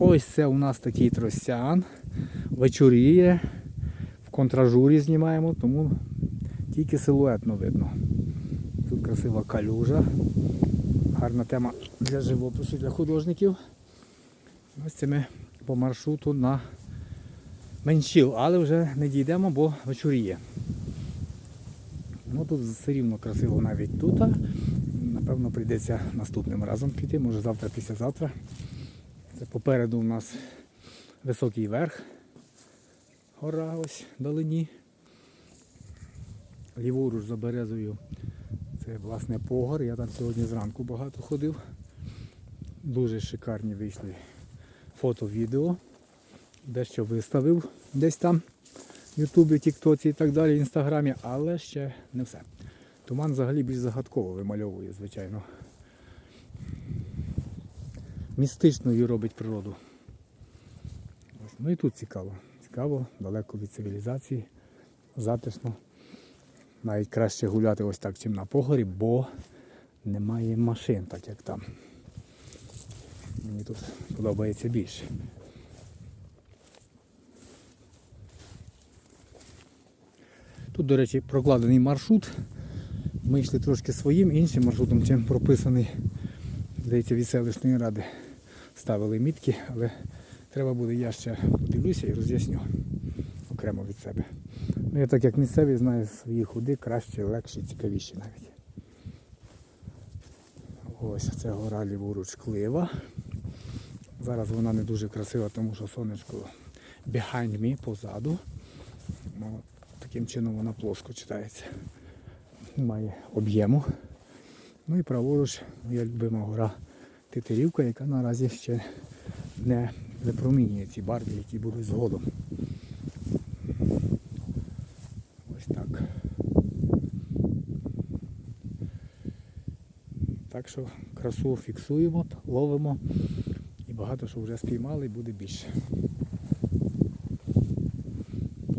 Ось це у нас такий тростян. Вечоріє. В контражурі знімаємо, тому тільки силуетно видно. Тут красива калюжа. Гарна тема для живопису, для художників. Ось це ми по маршруту на меншіл, але вже не дійдемо, бо вечоріє. Ну тут все рівно красиво навіть тут. Напевно, прийдеться наступним разом піти, може завтра, післязавтра. Це попереду у нас високий верх. Гора ось вдалині. Ліворуч за березою. Це власне погор. Я там сьогодні зранку багато ходив. Дуже шикарні вийшли фото-відео. Дещо виставив десь там в Ютубі, Тіктоці і так далі, в Інстаграмі, але ще не все. Туман взагалі більш загадково вимальовує, звичайно. Містичною робить природу. Ну і тут цікаво. Цікаво, далеко від цивілізації, затишно. Навіть краще гуляти ось так, чим на погорі, бо немає машин, так як там. Мені тут подобається більше. Тут, до речі, прокладений маршрут. Ми йшли трошки своїм іншим маршрутом, чим прописаний, здається, від селищної ради. Ставили мітки, але треба буде, я ще подивлюся і роз'ясню окремо від себе. Ну, я так як місцевий знаю свої ходи краще, легші, цікавіші навіть. Ось це гора ліворуч Клива. Зараз вона не дуже красива, тому що сонечко behind me позаду. Ну, таким чином вона плоско читається. Має об'єму. Ну і праворуч моя любима гора Тетерівка, яка наразі ще не випромінює ці барви, які будуть згодом. Ось так. Так що красу фіксуємо, ловимо і багато що вже спіймали буде більше.